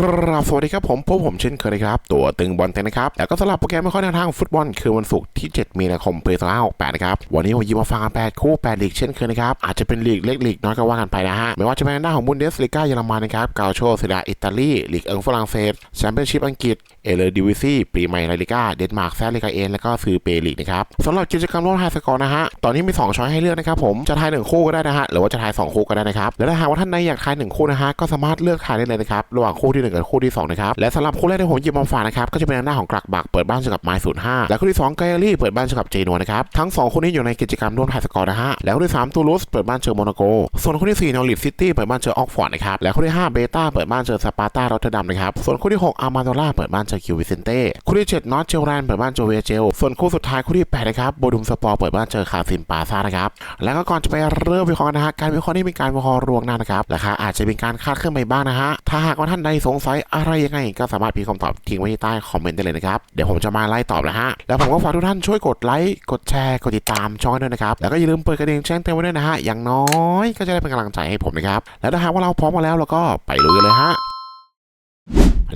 กราบสวัสดีครับผมพวกผมเช่นเคยครับ ตัวตึงบอลเทนนะครับ แล้วก็สำหรับโปรแกรมไม่ค่อยแนวทางฟุตบอล คือวันศุกร์ที่ 7 มีนาคมปี2568 นะครับ วันนี้ผมยิบมาฟังกัน 8 คู่ 8 ลีกเช่นเคยนะครับ อาจจะเป็นลีกเล็กลีกน้อยก็ว่ากันไปนะฮะ ไม่ว่าจะเป็นหน้านของบุนเดสลีกาเยอรมันนะครับกาโชเซดาอิตาลีลีกเอิงฝรั่งเศสแชมเปี้ยนชิพอังกฤษเอเลดิวิซีปรีไมยร์ลิก้าเดนมาร์กแซลิกาเอนแล้วก็ซือเปลีกนะครับสำหรับกิจกรรมร่วมไฮสกอร์นะฮะตอนนี้มี 2 ช้อยให้เลือกนะครับผมจะทาย 1 คู่ก็ได้นะฮะหรือว่าจะทาย 2 คู่ก็ได้นะครับและถ้าหากว่าท่านใดอยากทาย 1 คู่นะฮะก็สามารถเลือกทายได้เลยนะครับระหว่างคู่ที่1กับคู่ที่2นะครับและสำหรับคู่แรกที่ผมหยิบมาฝากนะครับก็จะเป็นหน้าของกลักบักเปิดบ้านเจอกับไมล์ศูนย์ห้าและคู่ที่2ไกอารี่เปิดบ้านเจอกับเจนัวนะครับทั้ง2คู่นี้อยู่ในกิจกรรมร่วมไฮสกอร์นะฮะแล้วคู่ที่3ตูลูสเปิดบ้านเจอโมนาโก ส่วนคู่ที่4นอริทซิตี้เปิดบ้านเจอออกฟอร์ดนะครับและคู่ที่5เบต้าเปิดบ้านเจอสปาร์ตารอตเทอร์ดัมนะครับส่วนคู่ที่6อาร์มาโดล่าเปิดบ้านเจอคิววิเซนเต้คู่ที่7นอตเจลแลนเปิดบ้านเจอเวเจลส่วนคู่สุดท้ายคู่ที่8นะครับโบดุมสปอร์เปิดบ้านเจอคาซิมปาซ่านะครับแล้วก็ก่อนจะไปเริ่มวิเคราะห์นะฮะการวิเคราะห์นี่เป็นการวิเคราะห์รวงหน้านะครับราคาอาจจะเป็นการคาดเคลื่อนไปบ้างนะฮะถ้าหากว่าท่านใดสงสัยอะไรยังไง ก็สามารถพิมพ์คำตอบทิ้งไว้ที่ใต้คอมเมนต์ได้เลยนะครับ เดี๋ยวผมจะมาไล่ตอบนะฮะ แล้วผมก็ฝากทุกท่านช่วยกดไลค์ กดแชร์ กดติดตามช่องด้วยนะครับ แล้วก็อย่าลืมเปิดกระดิ่งแจ้งเตือนไว้ด้วยนะฮะ อย่างน้อยก็จะได้เป็นกำลังใจให้ผมนะครับ แล้วถ้าหากว่าเราพร้อมมาแล้วเราก็ไปลุยกันเลยฮะ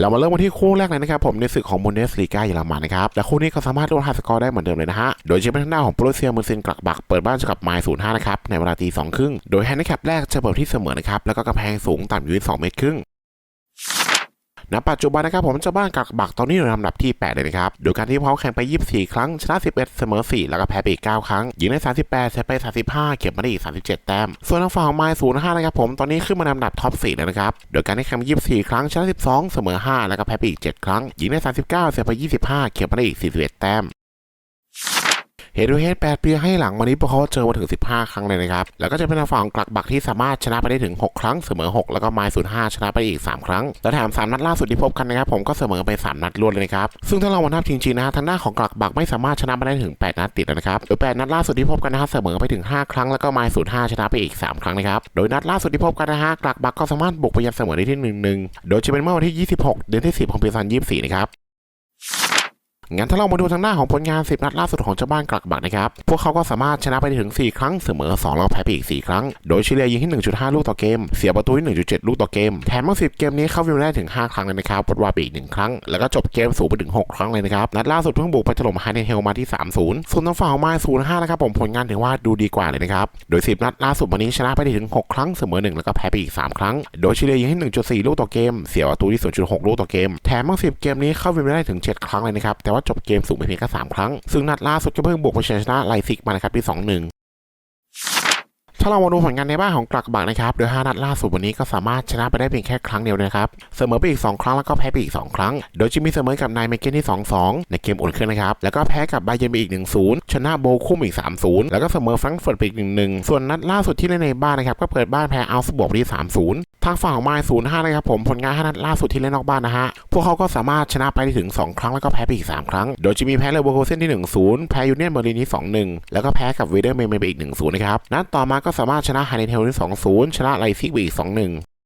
เรามาเริ่มกันที่คู่แรกเลยนะครับผมในศึกของบุนเดสลีกาเยอรมันนะครับและคู่นี้ก็สามารถลดไฮสกอร์ได้เหมือนเดิมเลยนะฮะโดยเฉพาะทางด้านของโปรเซียมือเซนกลักบักเปิดบ้านเจอกับไมล์ศูนย์ห้านะครับในเวลาตีสองครึ่งโดยแฮนด์แคปแรกจะเปิดที่เสมอนะครับแล้วก็กระแพงสูงต่ำอยู่ที่สองเมตรครึ่ง ณปัจจุบันนะครับผมเจ้าบ้านกักบักตอนนี้อยู่ในลำดับที่ 8 เลยนะครับ โดยการที่เขาแข่งไป 24 ครั้ง ชนะ 11 เสมอ 4 แล้วก็แพ้ไปอีก 9 ครั้ง ยิงได้ 38เสียไป 35 เก็บมาได้อีก 37 แต้ม ส่วนทางฝั่งของไมล์05 นะครับผม ตอนนี้ขึ้นมาในลำดับท็อป 4 แล้วนะครับ โดยการที่แข่งไป 24 ครั้ง ชนะ 12 เสมอ 5 แล้วก็แพ้ไปอีก 7 ครั้ง ยิงได้ 39เสียไป 25 เก็บมาได้อีก 41 แต้ม เฮดทูเฮด8ปีให้หลังวันนี้พวกเขาเจอมาถึง 15 ครั้งเลยนะครับ แล้วก็จะเป็นทางฝั่งกลักบักที่สามารถชนะไปได้ถึง 6 ครั้งเสมอ 6 แล้วก็ไมล์05ชนะไปอีก 3 ครั้ง แล้วแถม3นัดล่าสุดที่พบกันนะครับผมก็เสมอไป 3 นัดรวดเลยนะครับ ซึ่งถ้าเรามานับจริงๆนะฮะทางด้านของกลักบักไม่สามารถชนะมาได้ถึง 8 นัดติดนะครับโดย8นัดล่าสุดที่พบกันนะฮะเสมอไปถึง 5 ครั้งแล้วก็ไมล์05ชนะไปอีก 3 ครั้งนะครับ โดยนัดล่าสุดที่พบกันนะฮะกลักบักก็สามารถบุกไปยันเสมอได้ที่1 1 โดยจะเป็นเมื่อวันที่ 26 เดือนที่ 10 ของปี2024นะครับ งั้นถ้าเรามาดูทางหน้าของผลงาน 10 นัดล่าสุดของเจ้าบ้านกลักบักนะครับ พวกเขาก็สามารถชนะไปถึง 4 ครั้ง เสมอ 2 แล้วแพ้ไปอีก 4 ครั้ง โดยเฉลี่ยยิงที่ 1.5 ลูกต่อเกม เสียประตูที่ 1.7 ลูกต่อเกม แถมทั้ง10 เกมนี้เข้าวิวได้ถึง 5 ครั้งเลยนะครับวัดว่าไปอีก 1 ครั้ง แล้วก็จบเกมสูงไปถึง 6 ครั้งเลยนะครับ นัดล่าสุดเพิ่งบุกไปถล่มไฮเนเฮลมาที่ 3-0 ส่วนทางฝั่งของมล์05นะครับผมผลงานถือว่าดูดีกว่าเลยนะครับ โดย 10 นัดล่าสุดวันนี้ชนะไปได้ถึง 6 ครั้ง เสมอ 1 แล้วก็แพ้ไปอีก 3 ครั้ง โดยเฉลี่ยยิงที่ 1.4 ลูกต่อเกม เสียประตูที่ 0.6 ลูกต่อเกม แถมทั้ง10 เกมนี้เข้าวินได้ถึง 7 ครั้งเลยนะครับแต่ว่าจบเกมสูงไปเพียงแค่3ครั้ง ซึ่งนัดล่าสุดก็เพิ่งบุกไปชนะไลซิกมานะครับที่ 2-1 ถ้าเรามาดูผลงานในบ้านของกลักบักนะครับโดย5นัดล่าสุดวันนี้ก็สามารถชนะไปได้เพียงแค่ครั้งเดียวนะครับเสมอไปอีก 2 ครั้งแล้วก็แพ้ไปอีก 2 ครั้ง โดยจะมีเสมอกับนายเมเกนที่ 2-2 ในเกมอุ่นเครื่องนะครับ แล้วก็แพ้กับไบเยนไปอีก 1-0 ชนะโบคุ้มอีก 3-0 แล้วก็เสมอแฟรงก์เฟิร์ตไปอีก 1-1 ส่วนนัดล่าสุดที่เล่นในบ้านนะครับก็เปิดบ้านแพ้อัลสบวกไปที่ 3-0 ทางฝั่งของมล์05นะครับผมผลงาน5นัดล่าสุดที่เล่นนอกบ้านนะฮะพวกเขาก็สามารถชนะไปได้ถึง 2 ครั้งแล้วก็แพ้ไปอีก 3 ครั้ง โดยจะมีแพ้เลเวอร์โคเซนที่ 1-0 แพ้ยูเนียนเบอร์ลินที่ 2-1 แล้วก็แพ้กับเวเดอร์เมเมไปอีก 1-0 นะครับนัดต่อมาก็็สามารถชนะไฮเนเทลที่2-0 ชนะไลซิกไปอีก 2-1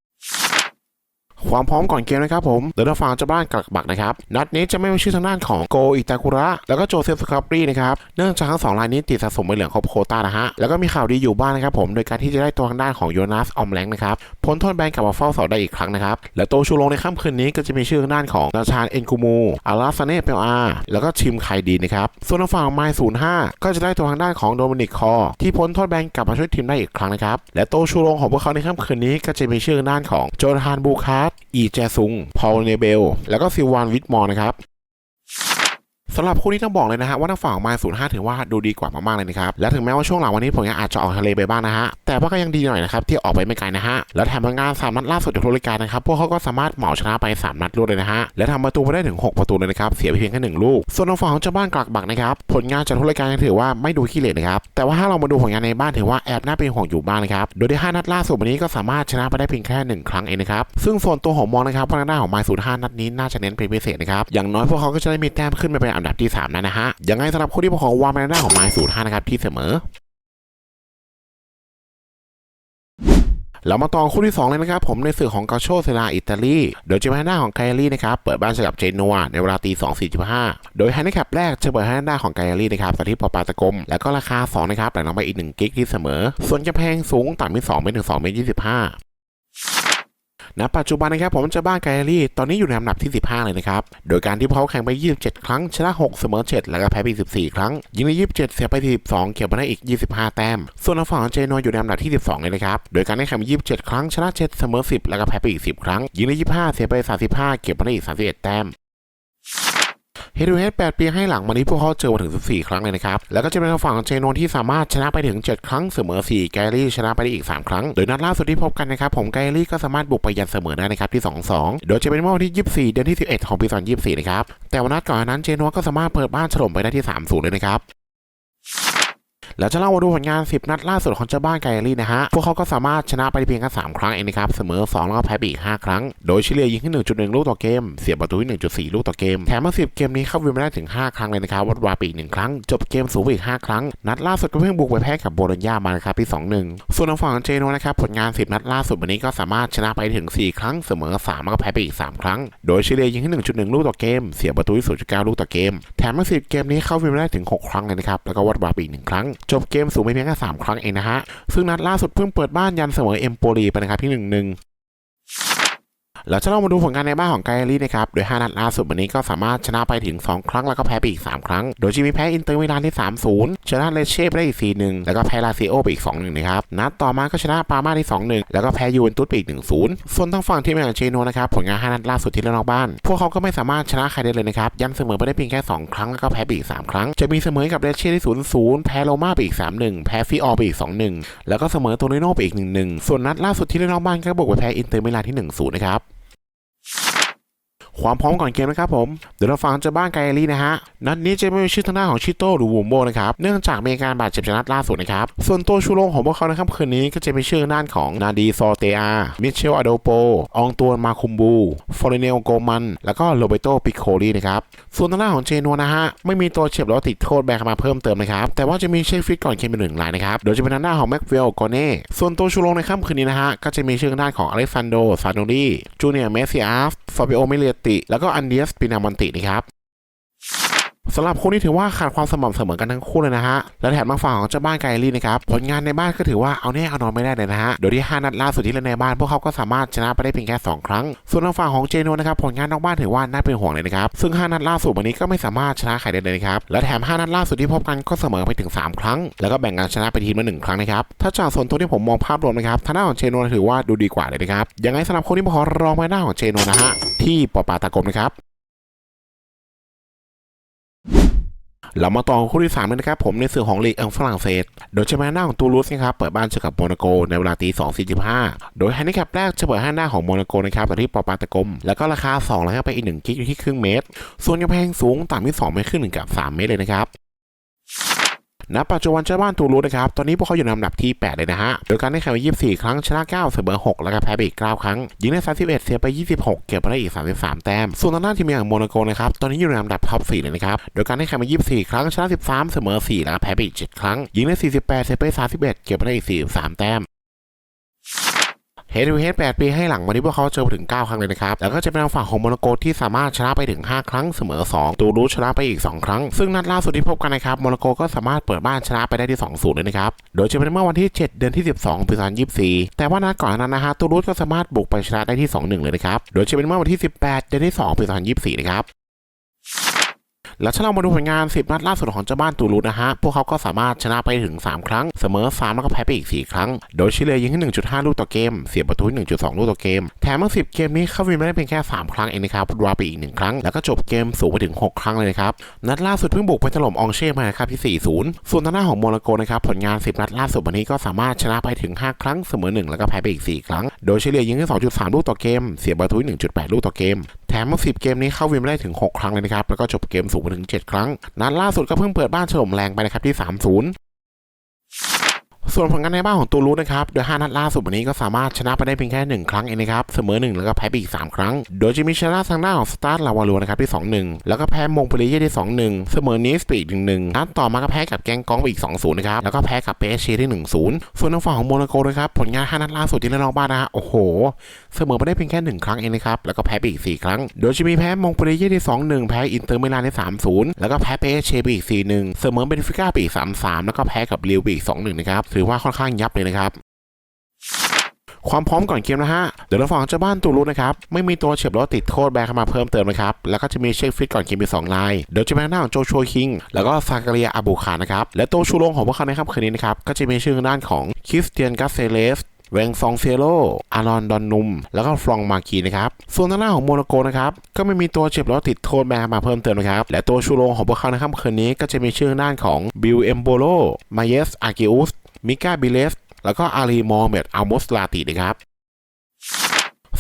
ความพร้อมก่อนเกมนะครับผมเดินทางฝั่งเจ้าบ้านกลักบักนะครับนัดนี้จะไม่มีชื่อทางด้านของโกอิตาคุระ แล้วก็โจเซฟสคาปรีนะครับเนื่องจากทั้งสองรายนี้ติดสะสมใบเหลืองครบโคต้านะฮะแล้วก็มีข่าวดีอยู่บ้างนะครับผมโดยการที่จะได้ตัวทางด้านของโยนัสออมแลงนะครับพ้นโทษแบนกลับมาเฝ้าเสาได้อีกครั้งนะครับและตัวชูโรงในค่ำคืนนี้ก็จะมีชื่อทางด้านของนาชานเอ็นกูมูอาราซาเน่เปลอาแล้วก็ชิมไคดีนะครับส่วนทางฝั่งไมล์ศูนย์ห้าก็จะได้ตัวทางด้านของโดมินิกคอที่พ้นโทษแบนกลับมาช่วยทีมได้อีกครั้งนะครับและตัวชูโรงของพวกเขาในค่ำคืนนี้ก็จะมีชื่อทางด้านของโจนาธานบูคาร์ตอีแจซุง พอลเนเบล แล้วก็ซิลวานวิทมอร์นะครับ สำหรับคู่นี้ต้องบอกเลยนะฮะว่าทางฝั่งไมล์ศูนย์ห้าถือว่าดูดีกว่ามากๆเลยนะครับและถึงแม้ว่าช่วงหลังวันนี้ผลงานอาจจะออกทะเลไปบ้างนะฮะแต่ว่าก็ยังดีหน่อยนะครับที่ออกไปไม่ไกลนะฮะแล้วแถมผลงานสามนัดล่าสุดจากทุกรายการนะครับพวกเขาก็สามารถเหมาชนะไป 3 นัดรวดเลยนะฮะและทำประตูไปได้ถึง 6 ประตูเลยนะครับเสียเพียงแค่หนึ่งลูก ส่วนทางฝั่งของเจ้าบ้านกลักบักนะครับผลงานจากทุกรายการยังถือว่าไม่ดูขี้เหร่นะครับแต่ว่าถ้าเรามาดูผลงานในบ้านถือว่าแอบน่าเป็นห่วงอยู่บ้างนะครับโดยที่ห้านัดล่าสุดวันนี้ก็สามารถชนะไปได้เพียงแค่หนึ่งครั้งเองนะครับซึ่งส่วนตัวผมมองนะครับว่าทางด้านของมล์ศูนย์ห้านัดนี้น่าจะเน้นเป็นพิเศษนะครับอย่างน้อยพวกเขาก็จะได้มีแต้มขึ้นไปเป็นอันดับที่สามนั่นนะฮะ ยังไงสำหรับคู่ที่พวกเขาวางไปในหน้าของไมล์ศูนย์ห้านะครับที่เสมอเรามาต่อคู่ที่ 2 เลยนะครับ ผมในสื่อของกาโชเซราอิตาลี โดยเป็นหน้าของไกอารี่นะครับ เปิดบ้านเจอกับเจนัวในเวลาตี2 4 5โดยแฮนด์แคปแรกจะเปิดให้หน้าของไกอารี่นะครับสถิตปอปาตะกม แล้วก็ราคา 2 นะครับแต่น้องไปอีก 1 กิกที่เสมอ ส่วนจะแพงสูงต่ำที่2เมตรถึง2เมตร25 ณปัจจุบันนะครับผมจะบ้านไกลลี่ตอนนี้อยู่ในอันดับที่ 15 เลยนะครับ โดยการที่พวกเขาแข่งไป 27 ครั้ง ชนะ 6 เสมอ 7 แล้วก็แพ้ไป 14 ครั้ง ยิงใน 27 เสียไป12เก็บมาได้อีก 25 แต้ม ส่วนฝั่งของเจนัวอยู่ในอันดับที่ 12 เลยนะครับ โดยการได้แข่งไป 27 ครั้ง ชนะ 7 เสมอ 10 แล้วก็แพ้ไปอีก 10 ครั้ง ยิงใน 25 เสียไป 35 เก็บมาได้อีก 31 แต้ม เฮดูเฮด8ปีให้หลังมานี้พวกเขาเจอมาถึง 14 ครั้งเลยนะครับ แล้วก็จะเป็นทางฝั่งเจโนนที่สามารถชนะไปถึง 7 ครั้งเสมอ 4 แกลี่ชนะไปได้อีก 3 ครั้ง โดยนัดล่าสุดที่พบกันนะครับ ผมแกลี่ก็สามารถบุกไปยันเสมอได้นะครับที่ 2-2 โดยจะเป็นเมื่อวันที่ 24 เดือนที่ 11 ของปี 2024 นะครับ แต่วันนัดก่อนนั้นเจโนนก็สามารถเปิดบ้านถล่มไปได้ที่ 3-0 เลยนะครับ แล้วจะเล่ามาดูผลงาน 10 นัดล่าสุดของเจ้าบ้านไกลี่นะฮะ พวกเขาก็สามารถชนะไปเพียงแค่3ครั้งเองนะครับ เสมอ 2 แล้วก็แพ้ไปอีก 5 ครั้ง โดยเฉลี่ยยิงที่1.1 ลูกต่อเกม เสียประตูที่1.4 ลูกต่อเกม แถมมา10 เกมนี้เข้าวินมาได้ถึง 5 ครั้งเลยนะครับวัดวาไปอีก1ครั้ง จบเกมสูงไปอีก 5 ครั้ง นัดล่าสุดก็เพิ่งบุกไปแพ้กับโบโลญญามานะครับที่ 2-1 ส่วนทางฝั่งเจโนนะครับผลงาน 10 นัดล่าสุดวันนี้ก็สามารถชนะไปถึง 4 ครั้ง เสมอ 3 แล้วก็แพ้ไปอีก 3 ครั้ง โดยเฉลี่ยยิงที่1.1 ลูกต่อเกม เสียประตูที่0.9 ลูกต่อเกม แถมมา10 เกมนี้เข้าวินมาได้ถึง 6 ครั้งเลยนะครับ แล้วก็วัดวาไปอีก1ครั้งจบเกมสูงไปเพียงแค่3ครั้งเองนะฮะซึ่งนัดล่าสุดเพิ่งเปิดบ้านยันเสมอเอ็มโปลีไปนะครับที่1-1 แล้วจะเรามาดูผลงานในบ้านของไกลี่นะครับ โดย 5 นัดล่าสุดวันนี้ก็สามารถชนะไปถึง 2 ครั้ง แล้วก็แพ้ไปอีก 3 ครั้ง โดยจะมีแพ้อินเตอร์มิลานที่3-0 ชนะเลเช่ไปได้อีก4-1 แล้วก็แพ้ลาซิโอไปอีก 2-1 นะครับ นัดต่อมาก็ชนะปาร์มาที่ 2-1 แล้วก็แพ้ยูเวนตุสไปอีก 1-0 ส่วนทางฝั่งทีมอย่างเจโนนะครับ ผลงาน 5 นัดล่าสุดที่เล่นนอกบ้าน พวกเขาก็ไม่สามารถชนะใครได้เลยนะครับ ยันเสมอไปได้เพียงแค่ 2 ครั้ง แล้วก็แพ้ไปอีก 3 ครั้ง จะมีเสมอกับเลเช่ที่0-0 แพ้โรม่าไปอีก 3-1 แพ้ฟิออไปอีก 2-1 แล้วก็เสมอโตเรโนไปอีก 1-1 ส่วนนัดล่าสุดที่เล่นนอกบ้านก็บุกไปแพ้อินเตอร์มิลานที่1-0นะครับ ความพร้อมก่อนเกมนะครับผม เดี๋ยวเราฟังเจะบ้านไกลลี่นะฮะ นัดนี้จะไม่มีชื่อทางหน้านของชิโต้หรือวูมโบนะครับ เนื่องจากมีการบาดเจ็บจากนัดล่าสุดนะครับ ส่วนตัวชูโรงของพวกเขาในค่ำคืนนี้ก็จะมีชื่อด้านของนาดีซอเตอา มิเชลอโดโป อองตัวมาคุมบู ฟอร์เนลโกมัน แล้วก็โรเบโตปิโคลีนะครับ ส่วนทางหน้านของเจนัวนะฮะ ไม่มีตัวเฉียบหรือว่าติดโทษแบนเข้ามาเพิ่มเติมนะครับ แต่ว่าจะมีเช็คฟิตก่อนเกมเป็นหนึ่งรายนะครับ โดยจะเป็นทางหน้านของแม็กเวลโกเน่ส่วนตัวชูโรงในค่ำคืนนี้นะฮะก็จะมีชื่อด้านของอเล็กซานโดซานโนรีจูเนียร์เมสซิอาฟฟาบิโอเมเลตแล้วก็อันเดียสปินามอนตินะครับ สำหรับคู่นี้ถือว่าขาดความสม่ำเสมอกันทั้งคู่เลยนะฮะ และแถมมาฝั่งของเจ้าบ้านไกลี่นะครับ ผลงานในบ้านก็ถือว่าเอาแน่เอานอนไม่ได้เลยนะฮะ โดยที่ 5 นัดล่าสุดที่เล่นในบ้าน พวกเขาก็สามารถชนะไปได้เพียงแค่ 2 ครั้ง ส่วนทางฝั่งของเจโนนะครับ ผลงานนอกบ้านถือว่าน่าเป็นห่วงเลยนะครับ ซึ่ง 5 นัดล่าสุดวันนี้ก็ไม่สามารถชนะใครได้เลยนะครับ และแถม 5 นัดล่าสุดที่พบกันก็เสมอไปถึง 3 ครั้ง แล้วก็แบ่งกันชนะไปทีมละหนึ่งครั้งนะครับ ถ้าจากส่วนตัวที่ผมมองภาพรวมนะครับทางด้านของเจโนถือว่าดูดีกว่าเลยนะครับยังไงสำหรับคนที่มาขอรองไปหน้าของเจโนนะฮะที่ปอปาตากมนะครับ เรามาต่อคู่ที่สามเลยนะครับผมในสื่อของลีกอังฝรั่งเศส โดยเชมาหน้าของตูลูสนะครับเปิดบ้านเจอกับโมนาโกในเวลาตี2 45โดยแฮนดิแคปแรกจะเปิดให้หน้าของโมนาโกนะครับแต่ที่ปอปาตะกม แล้วก็ราคา2แล้วก็ไปอีก1กิกอยู่ที่ครึ่งเมตร ส่วนกำแพงสูงต่ำที่2ไม่ขึ้นหนึ่งกับ3เมตรเลยนะครับ ณปัจจุบันเจ้าบ้านตูรูนะครับ ตอนนี้พวกเขาอยู่ในลำดับที่ 8 เลยนะฮะ โดยการได้แข่งไป24 ครั้งชนะ 9 เสมอ 6 แล้วก็แพ้ไปอีก 9 ครั้ง ยิงได้ 31 เสียไป 26 เก็บไปได้อีก 33 แต้ม ส่วนทางด้านทีมอย่างโมนาโกนะครับ ตอนนี้อยู่ในลำดับท็อป 4 เลยนะครับ โดยการได้แข่งไป24 ครั้งชนะ 13 เสมอ 4 แล้วก็แพ้ไปอีก 7 ครั้ง ยิงได้ 48 เสียไป 31 เก็บไปได้อีก 43 แต้ม เฮดทูเฮด8ปีให้หลังวันนี้พวกเขาเจอถึง 9 ครั้งเลยนะครับ แล้วก็จะเป็นทางฝั่งของโมนาโกที่สามารถชนะไปถึง 5 ครั้งเสมอ 2 ตูรูชนะไปอีก 2 ครั้ง ซึ่งนัดล่าสุดที่พบกันนะครับโมนาโกก็สามารถเปิดบ้านชนะไปได้ที่ 2-0 เลยนะครับ โดยจะเป็นเมื่อวันที่ 7 เดือนที่ 12ปี2024 แต่ว่านัดก่อนนานั้นนะฮะตูรูสก็สามารถบุกไปชนะได้ที่ 2-1 เลยนะครับ โดยจะเป็นเมื่อวันที่ 18 เดือนที่ 2ปี2024 นะครับ แล้วถ้าเรามาดูผลงาน 10 นัดล่าสุดของเจ้าบ้านตูรูสนะฮะ พวกเขาก็สามารถชนะไปถึง 3 ครั้ง เสมอ 3 แล้วก็แพ้ไปอีก 4 ครั้ง โดยเฉลี่ยยิงที่1.5 ลูกต่อเกม เสียประตูที่1.2 ลูกต่อเกม แถมทั้ง10 เกมนี้เขาวินไม่ได้เพียงแค่ 3 ครั้งเองนะครับรวาไปอีก 1 ครั้ง แล้วก็จบเกมสูงไปถึง 6 ครั้งเลยนะครับ นัดล่าสุดเพิ่งบุกไปถล่มอองเช่มาครับที่ 4-0 ส่วนทางหน้าของโมนาโกนะครับ ผลงาน 10 นัดล่าสุดวันนี้ก็สามารถชนะไปถึง 5 ครั้ง เสมอ 1 แล้วก็แพ้ไปอีก 4 ครั้ง โดยเฉลี่ยยิงที่2.3 ลูกต่อเกม เสียประตู 1.8 ลูกต่อเกม แถมมา10 เกมนี้เข้าวินไม่ได้ถึง 6 ครั้งเลยนะครับ แล้วก็จบเกมสูงไปถึง 7 ครั้ง นัดล่าสุดก็เพิ่งเปิดบ้านฉลมแรงไปนะครับที่ 3-0 ส่วนผลงานในบ้านของตูรูสนะครับ โดย 5 นัดล่าสุดวันนี้ก็สามารถชนะไปได้เพียงแค่ 1 ครั้งเองนะครับ เสมอ 1 แล้วก็แพ้ไปอีก 3 ครั้ง โดยจะมีชนะทางด้านของสตาร์ลาวาลัวนะครับที่ 2-1 แล้วก็แพ้มงปรีเย่ที่ 2-1 เสมอนิสไปอีก1-1นัดต่อมาก็แพ้กับแกงกองไปอีก 2-0 นะครับ แล้วก็แพ้กับเปเชีที่ 1-0 ส่วนทางฝั่งของโมนาโกนะครับผลงาน 5 นัดล่าสุดที่เล่นนอกบ้านนะฮะโอ้โห เสมอไปได้เพียงแค่ 1 ครั้งเองนะครับแล้วก็แพ้ไปอีก 4 ครั้ง โดยจะมีแพ้มงปรีเย่ที่ 2-1 แพ้อินเตอร์มิลานที่3-0 แล้วก็แพ้เปเชไปอีก 4-1 เสมอเบนฟิก้าไปอีก 3-3 แล้วก็แพ้กับลิวไปอีก 2-1 นะครับถือว่าค่อนข้างยับเลยนะครับความพร้อมก่อนเกมนะฮะ เดี๋ยวเราฝั่งเจ้าบ้านตูรุนะครับ ไม่มีตัวเฉียบล้อติดโทษแบนเข้ามาเพิ่มเติมนะครับ แล้วก็จะมีเช็คฟิตก่อนเกมมีสองนาย เดี๋ยวจะเป็นหน้าของโจชัวคิง แล้วก็ซาการียอาบูคานะครับ และตัวชูโรงของพวกเขาในค่ำคืนนี้นะครับ ก็จะมีชื่อด้านของคริสเตียนกาเซเลสเวงซองเซโล อารอนดอนนุม แล้วก็ฟรองมากีนะครับ ส่วนทางหน้าของโมนาโกนะครับ ก็ไม่มีตัวเจ็บล้อติดโทษแบนมาเพิ่มเติมนะครับ และตัวชูโรงของพวกเขาในค่ำคืนนี้ก็จะมีชื่อด้านของบิลเอมโบโล มาเยสอากิอุส มิก้าบิเลสแล้วก็อารีมอร์เมดอัลมอสลาตินะครับ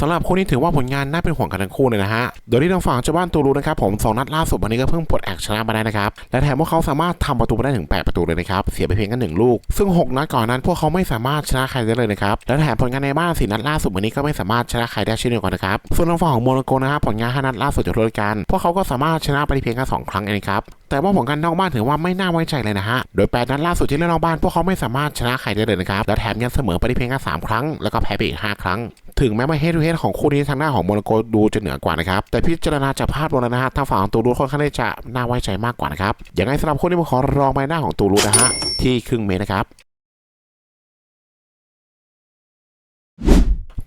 สำหรับคู่นี้ถือว่าผลงานน่าเป็นห่วงกันทั้งคู่เลยนะฮะ โดยที่ทางฝั่งเจ้าบ้านตูรูนะครับผมสองนัดล่าสุดวันนี้ก็เพิ่งปลดแอกชนะมาได้นะครับ และแถมพวกเขาสามารถทำประตูมาได้ถึง 8 ประตูเลยนะครับ เสียไปเพียงแค่หนึ่งลูก ซึ่ง 6 นัดก่อนนั้นพวกเขาไม่สามารถชนะใครได้เลยนะครับ และแถมผลงานในบ้านสี่นัดล่าสุดวันนี้ก็ไม่สามารถชนะใครได้เช่นเดียวกันนะครับ ส่วนทางฝั่งของโมนาโกนะครับผลงานห้านัดล่าสุดจากฤดูกาลพวกเขาก็สามารถชนะไปเพียงแค่สองครั้งเองครับแต่ว่าผลงานนอกบ้านถือว่าไม่น่าไว้ใจเลยนะฮะ โดย8นัดล่าสุดที่เล่นนอกบ้านพวกเขาไม่สามารถชนะใครได้เลยนะครับ และแถมยังเสมอไปได้เพียงแค่3ครั้ง แล้วก็แพ้ไปอีก5ครั้ง ถึงแม้ว่าเฮดทูเฮดของคู่นี้ทางหน้าของโมนโกดูจะเหนือกว่านะครับ แต่พิจารณาจากภาพรวมนะฮะทางฝั่งของตูรูค่อนข้างจะน่าไว้ใจมากกว่านะครับ อย่างไรสำหรับคู่นี้ผมขอรองไปหน้าของตูรูนะฮะที่ครึ่งเมตรนะครับ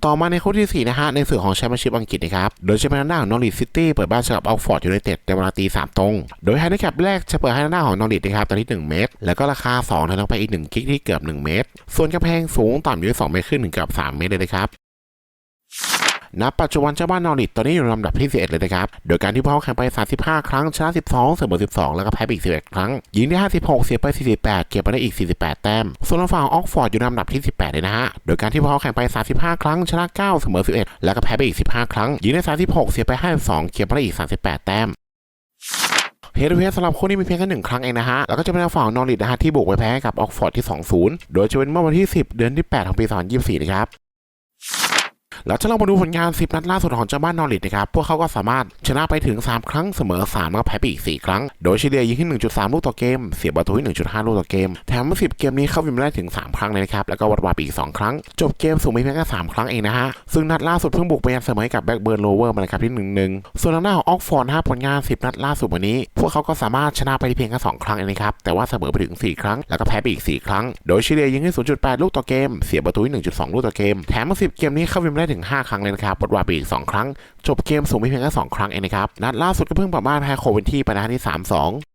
ต่อมาในคู่ที่ 4 นะฮะ ในสื่อของแชมเปี้ยนชิพอังกฤษนะครับ โดยจะเป็นหน้าของนอริทซิตี้เปิดบ้านเจอกับออกฟอร์ดยูไนเต็ดในเวลาตีสามตรง โดยไฮนแคปแรกจะเปิดให้หน้าของนอริทนะครับตอนที่ 1 เมตร แล้วก็ราคา2ทะลุไปอีก 1 กิกที่เกือบ 1 เมตร ส่วนกำแพงสูงต่ำอยู่ที่2เมตรขึ้นถึงเกือบ3เมตรเลยนะครับ ณปัจจุบันเจ้าบ้านนอริทตอนนี้อยู่ในลำดับที่ 11 เลยนะครับ โดยการที่พวกเขาแข่งไป 35 ครั้ง ชนะ 12 เสมอ 12 แล้วก็แพ้ไปอีก 11 ครั้ง ยิงได้ 56 เสียไป 48 เก็บไปได้อีก 48 แต้ม ส่วนฝั่งออกฟอร์ดอยู่ในลำดับที่ 18 เลยนะฮะ โดยการที่พวกเขาแข่งไป 35 ครั้ง ชนะ 9 เสมอ 11 แล้วก็แพ้ไปอีก 15 ครั้ง ยิงได้ 36 เสียไป 52 เก็บไปได้อีก 38 แต้มเฮดทูเฮดสำหรับคู่นี้มีเพียงแค่หนึ่งครั้งเองนะฮะ แล้วก็จะเป็นฝั่งนอริทนะฮะที่บุกไปแพ้กับออกฟอร์ดที่ 2-0 โดยจะเป็นเมื่อวันที่ 10 เดือนที่ 8 ของปี 2024 นะครับ แล้วถ้าเรามาดูผลงาน 10 นัดล่าสุดของเจ้าบ้านนอริทนะครับ พวกเขาก็สามารถชนะไปถึง 3 ครั้งเสมอ 3 แล้วแพ้ไปอีก 4 ครั้ง โดยเฉลี่ยยิงที่ 1.3 ลูกต่อเกม เสียประตูที่ 1.5 ลูกต่อเกม แถมเมื่อ 10 เกมนี้เข้าวิมได้ถึง 3 ครั้งเลยนะครับ แล้วก็วัดวาไปอีก 2 ครั้ง จบเกมสูงไปเพียงแค่3ครั้งเองนะฮะ ซึ่งนัดล่าสุดเพิ่งบุกไปยันเสมอให้กับแบ็กเบิร์นโรเวอร์มานะครับที่ 1-1 ส่วนทางหน้านของออกฟอร์ดนะผลงาน 10 นัดล่าสุดวันนี้ พวกเขาก็สามารถชนะไปได้เพียงแค่2ครั้งเองนะครับ แต่ว่าเสมอไปถึง 4 ครั้ง แล้วก็แพ้ไปอีก 4 ครั้ง โดยเฉลี่ยยิงให้0.8 ลูกต่อเกม เสียประตูที่ 1.2 ลูกต่อเกม แถมเมื่อ10 เกมนี้เข้าวิมได้ถึง 5 ครั้งเลยนะครับวัดวาปีอีก 2 ครั้ง จบเกมสูงไม่เพียงแค่2ครั้งเองนะครับนัดล่าสุดก็เพิ่งปรับบ้านแพ้โคเวนที่ไปนะที่ 3-2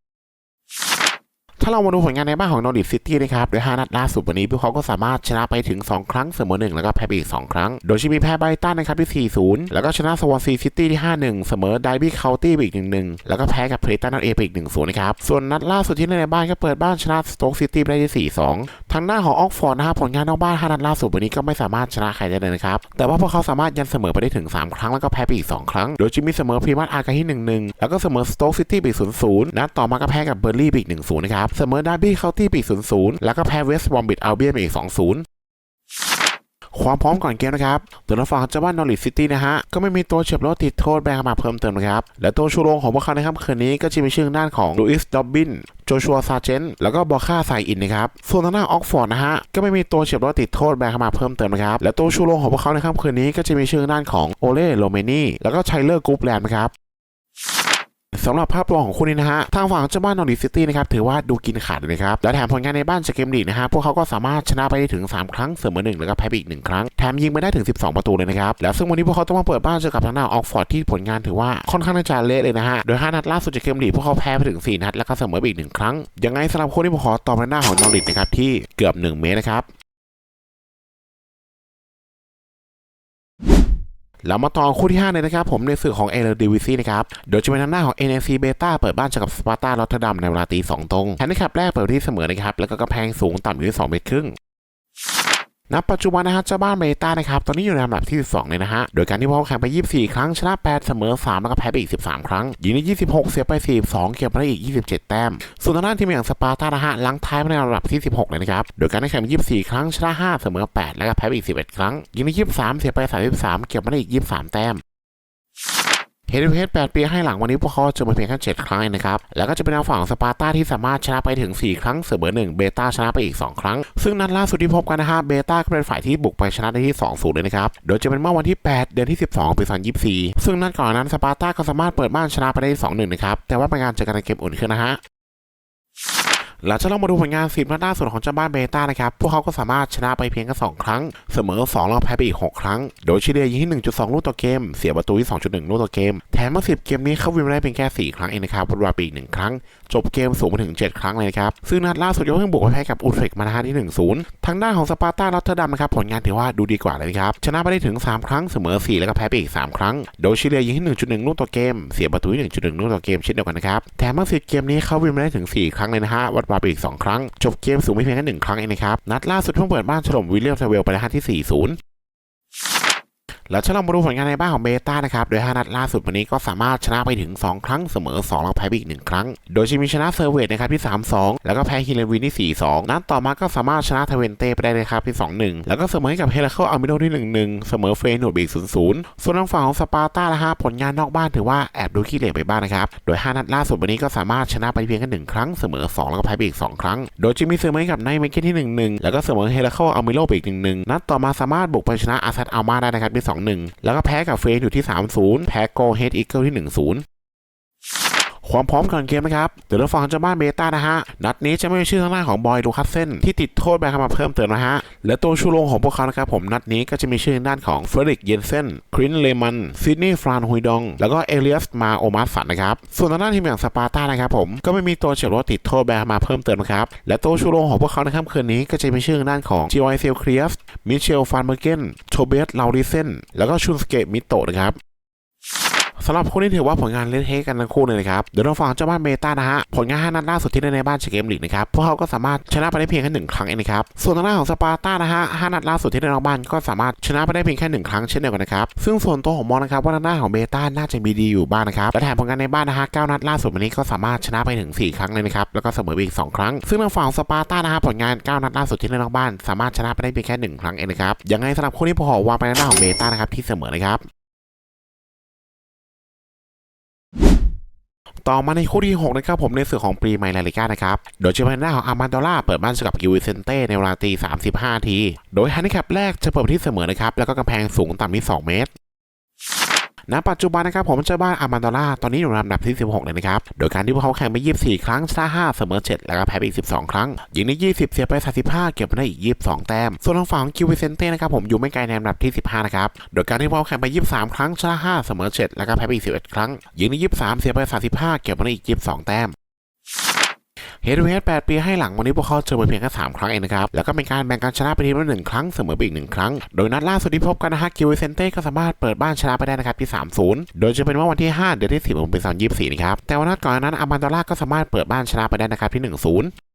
ถ้าเรามาดูผลงานในบ้านของนอริทซิตี้นะครับโดย5นัดล่าสุดวันนี้พวกเขาก็สามารถชนะไปถึง 2 ครั้งเสมอ 1 แล้วก็แพ้ไปอีก 2 ครั้ง โดยจะมีแพ้ไบรตันนะครับที่ 4-0 แล้วก็ชนะสวอนซีซิตี้ที่ 5-1 เสมอไดบี้เคาน์ตี้ไปอีก 1-1 แล้วก็แพ้กับเพลตันนัดเอไปอีก 1-0 นะครับ ส่วนนัดล่าสุดที่เล่นในบ้านก็เปิดบ้านชนะสโต๊กซิตี้ไปได้ที่ 4-2 ทางหน้าของออกฟอร์ดนะครับผลงานนอกบ้าน5นัดล่าสุดวันนี้ก็ไม่สามารถชนะใครได้เลยนะครับแต่ว่าพวกเขาสามารถยันเสมอไปได้ถึง 3 ครั้งแล้วก็แพ้ไปอีก 2 ครั้ง โดยจะมีเสมอพรีมัสอาร์กาที่1-1 แล้วก็เสมอสโต๊กซิตี้ไปอีก0-0นัดต่อมาก็แพ้กับเบอร์ลี่ไปอีก1-0นะครับเสมอดาร์บี้เคาน์ตี้ปี0-0 แล้วก็แพ้เวสต์บอมบิดอัลเบียนไปอีก 2-0ความพร้อมก่อนเกมนะครับตัวนักฝั่งเจ้าบ้านนอริทซิตี้นะฮะ ก็ไม่มีตัวเฉียบล้อติดโทษแบนเข้ามาเพิ่มเติมนะครับ และตัวชูโรงของพวกเขาในค่ำคืนนี้ก็จะมีชื่อด้านของลูอิส ดอบบิน โจชัว ซาเจน แล้วก็บอค่าไซอินนะครับ ส่วนทางด้านออกฟอร์ดนะฮะ ก็ไม่มีตัวเฉียบล้อติดโทษแบนเข้ามาเพิ่มเติมนะครับ และตัวชูโรงของพวกเขาในค่ำคืนนี้ก็จะมีชื่อด้านของโอเล่โรเมนี่ แล้วก็ไชเลอร์ กรุ๊ปแลนด์นะครับ สำหรับภาพรวมของคู่นี้นะฮะทางฝั่งเจ้าบ้านนอริซิตี้นะครับถือว่าดูกินขาดเลยครับและแถมผลงานในบ้านจากเกมลีกนะฮะพวกเขาก็สามารถชนะไปได้ถึง 3 ครั้งเสมอหนึ่งแล้วก็แพ้ไปอีก1ครั้งแถมยิงไปได้ถึง 12 ประตูเลยนะครับแล้วซึ่งวันนี้พวกเขาต้องมาเปิดบ้านเจอกับทางด้านออกฟอร์ดที่ผลงานถือว่าค่อนข้างจะเละเลยนะฮะโดย 5 นัดล่าสุดจากเกมลีกพวกเขาแพ้ไปถึง 4 นัดแล้วก็เสมอไปอีก1ครั้งยังไงสำหรับคู่นี้ผมขอตอบหน้าของนอริทนะครับที่เกือบ 1 เมตรนะครับ แล้วมาต่อคู่ที่ 5 เลยนะครับ ผมในสื่อของเอเลดิวิซีนะครับ โดยจะเป็นทางหน้าของ NC เบต้าเปิดบ้านเจอกับสปาร์ตาลอตเทอร์ดัมในเวลาตี2ตรงแฮนดิแคปแรกเปิดที่เสมอนะครับ แล้วก็กระแพงสูงต่ำอยู่ที่2เมตรครึ่ง ณปัจจุบันนะฮะเจ้าบ้านเบต้านะครับตอนนี้อยู่ในอันดับที่ 12 เลยนะฮะ โดยการที่พวกเขาแข่งไป 24 ครั้ง ชนะ 8 เสมอ 3 แล้วก็แพ้ไปอีก 13 ครั้ง ยิงได้ 26 เสียไป 42 เก็บมาได้อีก 27 แต้ม ส่วนทางด้านทีมอย่างสปาร์ตานะฮะลังท้ายมาในอันดับที่ 16 เลยนะครับ โดยการที่แข่งไป 24 ครั้ง ชนะ 5 เสมอ 8 แล้วก็แพ้ไปอีก 11 ครั้ง ยิงได้ 23 เสียไป 33 เก็บมาได้อีก 23 แต้ม เฮดเฮด8ปีให้หลังวันนี้พวกเขาจะมาเพียงแค่7ครั้งนะครับ แล้วก็จะเป็นทางฝั่งสปาร์ตาที่สามารถชนะไปถึง 4 ครั้งเสมอ1เบต้าชนะไปอีก 2 ครั้ง ซึ่งนัดล่าสุดที่พบกันนะฮะเบต้าก็เป็นฝ่ายที่บุกไปชนะได้ที่2-0เลยนะครับ โดยจะเป็นเมื่อวันที่ 8 เดือนที่ 12ปี2024 ซึ่งนัดก่อนนั้นสปาร์ตาก็สามารถเปิดบ้านชนะไปได้2-1นะครับแต่ว่าเป็นการเจอกันในเกมอุ่นขึ้นนะฮะ หลังจากเรามาดูผลงานสิบนัดล่าสุดของเจ้าบ้านเบต้านะครับ พวกเขาก็สามารถชนะไปเพียงแค่2ครั้ง เสมอ 2 แล้วแพ้ไปอีก 6 ครั้ง โดยเฉลี่ยยิงที่ 1.2 ลูกต่อเกม เสียประตูที่ 2.1 ลูกต่อเกม แถมเมื่อ10 เกมนี้เขาวินมาได้เพียงแค่ 4 ครั้งเองนะครับรวมไปอีก 1 ครั้ง จบเกมสูงไปถึง 7 ครั้งเลยนะครับซึ่งนัดล่าสุดก็เพิ่งบุกไปแพ้กับอุตเรกมานะฮะที่ 1-0 ทางด้านของสปาร์ตาลอตเทอร์ดัมนะครับผลงานถือว่าดูดีกว่าเลยครับชนะไปได้ถึง 3 ครั้งเสมอ 4 แล้วก็แพ้ไปอีก 3 ครั้ง โดยเฉลี่ยยิงที่1.1 ลูกต่อเกม เสียประตูที่1.1 ลูกต่อเกมเช่นเดียวกันนะครับแถมมา10เกมนี้เขาวินมาได้ถึง 4 ครั้งเลยนะฮะวัดวาไปอีก 2 ครั้ง จบเกมสูงไม่เพียงแค่1ครั้งเองนะครับนัดล่าสุดเพิ่งเปิดบ้านฉลมวิลเลียมเทเวลไปนะฮะที่ 4-0 แล้วถ้าเรามาดูผลงานในบ้านของเบต้านะครับ โดย 5 นัดล่าสุดวันนี้ก็สามารถชนะไปถึง 2 ครั้งเสมอ 2 แล้วแพ้ไปอีก 1 ครั้ง โดยจะมีชนะเซอร์เวตนะครับที่ 3-2 แล้วก็แพ้ฮิเลวินที่ 4-2 นัดต่อมาก็สามารถชนะเทเวนเต้ไปได้เลยครับที่ 2-1 แล้วก็เสมอให้กับเฮเลเคิลอามิโดที่ 1-1 เสมอเฟยนูดบีก0-0 ส่วนทางฝั่งของสปาร์ตานะฮะผลงานนอกบ้านถือว่าแอบดูขี้เหร่ไปบ้างนะครับ โดย 5 นัดล่าสุดวันนี้ก็สามารถชนะไปเพียงแค่หนึ่งครั้งเสมอ 2 แล้วก็แพ้ไปอีก 2 ครั้ง โดยจะมีเสมอให้กับไนเมเกที่ 1-1 แล้วก็เสมอเฮเลเคิลอามิโดไปอีก 1-1 นัดต่อมาสามารถบุกไปชนะอาซัดอัลมาได้นะครับที่2-1 แล้วก็แพ้กับเฟยอยู่ที่ 3-0 แพ้โกเฮดอีเกิลที่ 1-0 ความพร้อมก่อนเกมนะครับ เดี๋ยวเราฟังเจ้าบ้านเบต้านะฮะ นัดนี้จะไม่มีชื่อทางหน้านของบอยลูคัสเซนที่ติดโทษแบนเข้ามาเพิ่มเติมนะฮะ และตัวชูโรงของพวกเขานะครับผมนัดนี้ก็จะมีชื่อด้านของเฟรดิกเยนเซนครินเลมันซิดนีย์ฟรานฮุยดองแล้วก็เอเลียสมาโอมาสันนะครับส่วนทางด้านทีมอย่างสปาร์ตานะครับผมก็ไม่มีตัวเจ็บรถติดโทษแบนมาเพิ่มเติมนะครับและตัวชูโรงของพวกเขาในค่ำคืนนี้ก็จะมีชื่อด้านของจิโอไอเซลครีฟมิเชลฟานเบอร์เกนโชเบสลาริเซนแล้วก็ชุนสเกตมิโตะนะครับ สำหรับคู่นี้ถือว่าผลงานเล่นเทกันทั้งคู่เลยนะครับเดี๋ยวเราฟังเจ้าบ้านเบต้านะฮะผลงาน5นัดล่าสุดที่ได้ในบ้านจากเกมลีกนะครับพวกเขาก็สามารถชนะไปได้เพียงแค่หนึ่งครั้งเองนะครับส่วนทางด้านของสปาร์ตานะฮะ5นัดล่าสุดที่ได้นอกบ้านก็สามารถชนะไปได้เพียงแค่หนึ่งครั้งเช่นเดียวกันนะครับซึ่งส่วนตัวผมมองนะครับว่าทางด้านของเบต้าน่าจะมีดีอยู่บ้างนะครับและแถมผลงานในบ้านนะฮะ9นัดล่าสุดวันนี้ก็สามารถชนะไปถึง4ครั้งเลยนะครับแล้วก็เสมอไปอีก2ครั้ง ซึ่งทางฝั่งสปาร์ตานะฮะผลงาน9นัดล่าสุดที่ได้นอกบ้าน สามารถชนะไปได้เพียงแค่หนึ่งครั้งเองนะครับยังไงสำหรับคู่นี้ผมขอวางไปหน้านของเบต้านะครับที่เสมอนะครับ ต่อมาในคู่ที่6นะครับผมในส่วนของปรีไมลาลิก้านะครับ โดยเฉพาะหน้าของอามันดอล่าเปิดบ้านเจอกับกิวิเซนเต้ในเวลาตี35ที โดยฮันดิแคปแรกจะเปิดที่เสมอนะครับ แล้วก็กำแพงสูงต่ำที่ 2 เมตร ณปัจจุบันนะครับผมเจ้าบ้านอามันดอล่าตอนนี้อยู่ลำดับที่ 16 เลยนะครับ โดยการที่พวกเขาแข่งไป 24 ครั้งชนะ5เสมอ 7 แล้วก็แพ้ไปอีก 12 ครั้ง ยิงได้ 20 เสียไป 35 เก็บมาได้อีก 22 แต้ม ส่วนทางฝั่งของกิวเซนเต้นะครับผมอยู่ไม่ไกลในลำดับที่ 15 นะครับ โดยการที่พวกเขาแข่งไป 23 ครั้งชนะ5เสมอ 7 แล้วก็แพ้ไปอีก 11 ครั้ง ยิงได้ 23 เสียไป 35 เก็บมาได้อีก 22 แต้ม เฮด o ูเฮด8ปีให้หลังวันนี้พวกเขาเจอไปเพียงแค่3ครั้งเองนะครับ แล้วก็เป็นการแบ่งการชนะไปทีมละหนึ่งครั้งเสมอไปอีกหนึ่งครั้ง โดยนัดล่าสุดที่พบกันนะฮะกิวเซนเต้ก็สามารถเปิดบ้านชนะไปได้นะครับที่3-0โดยจะเป็นว่าวันที่5เดือนที่10ปี2024นะครับแต่วันนัดก่อนนั้นอามันดอล่าก็สามารถเปิดบ้านชนะไปได้นะครับที่1-0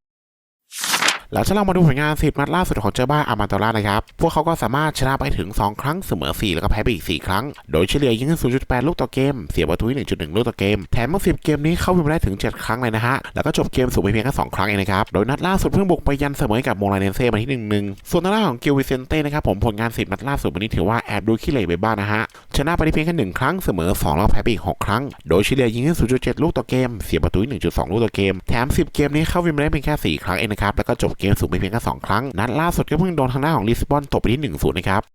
แล้วถ้าเรามาดูผลงาน10นัดล่าสุดของเจ้าบ้านอามันตอล่านะครับ พวกเขาก็สามารถชนะไปถึง 2 ครั้งเสมอ 4 แล้วก็แพ้ไปอีก 4 ครั้ง โดยเฉลี่ยยิง0.8 ลูกต่อเกม เสียประตูที่1.1 ลูกต่อเกม แถมเมื่อ10 เกมนี้เข้าวินมาได้ถึง 7 ครั้งเลยนะฮะ แล้วก็จบเกมสูงไปเพียงแค่2ครั้งเองนะครับ โดยนัดล่าสุดเพิ่งบุกไปยันเสมอกับโมลาเนเซ่มาที่1-1ส่วนทางด้านของกิลวิเซนเต้นะครับผมผลงาน10นัดล่าสุดวันนี้ถือว่าแอบดูขี้เหร่ไปบ้างนะฮะชนะไปได้เพียงแค่หนึ่งครั้งเสมอ 2 แล้วแพ้ไปอีก 6 ครั้ง โดยเฉลี่ยยิง0.7 ลูกต่อเกม เสียประตูที่1.2 ลูกต่อเกม แถม 10 เกมนี้เข้าวินได้เพียงแค่ 4 ครั้งเองนะครับแล้วก็จบเกมสูงไปเพียงแค่2ครั้ง นัดล่าสุดก็เพิ่งโดนทางหน้าของลิสบอนตบไปที่1-0นะครับ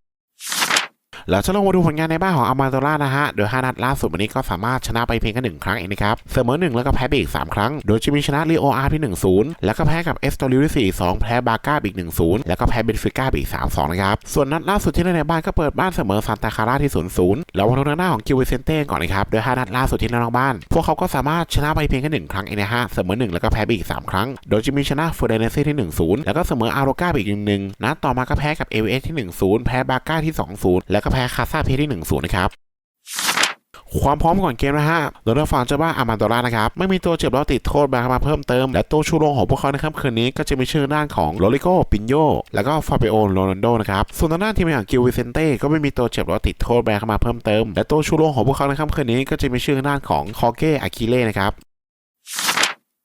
แล้วจะลงมาดูผลงานในบ้านของอามาโดล่านะฮะ โดย 5 นัดล่าสุดวันนี้ก็สามารถชนะไปเพียงแค่หนึ่งครั้งเองนะครับ เสมอ1แล้วก็แพ้ไปอีก 3 ครั้ง โดยจะมีชนะลีโออาร์ที่1-0แล้วก็แพ้กับเอสโตอริวที่4-2แพ้บาก้าอีก1-0แล้วก็แพ้เบนฟิก้าอีก3-2นะครับ ส่วนนัดล่าสุดที่เล่นในบ้านก็เปิดบ้านเสมอซานตาคาร่าที่0-0แล้ววันทางหน้าของกิวเวเซนเต้ก่อนนะครับ โดย 5 นัดล่าสุดที่เล่นนอกบ้าน พวกเขาก็สามารถชนะไปเพียงแค่หนึ่งครั้งเองนะฮะ เสมอ1แล้วก็แพ้ไปอีก3ครั้ง โดยจะมีชนะฟูเดเนเซ่ที่1-0แล้วก็เสมออาโรก้าอีกหนึ่งนัดต่อมาก็แพ้กับเอเอสที่1-0แพ้บาก้าที่2-0แล้วก็แพ้คาซาเพที่1-0นย์นะครับความพร้อมก่อนเกมนะฮะโดยทางฝั่งเจ้าบ้านอามันโดล่านะครับ ไม่มีตัวเจ็บแล้วติดโทษมาเพิ่มเติม และตัวชูโรงของพวกเขาในค่ำคืนนี้ก็จะมีชื่อด้านของโรลิโกปินโยแล้วก็ฟาเบโอโรนันโดนะครับ ส่วนทางด้านทีมอย่างกิลวิเซนเต้ก็ไม่มีตัวเจ็บแล้วติดโทษมาเข้ามาเพิ่มเติม และตัวชูโรงของพวกเขาในค่ำคืนนี้ก็จะมีชื่อด้านของคอเก้อาคิเล่นะครับ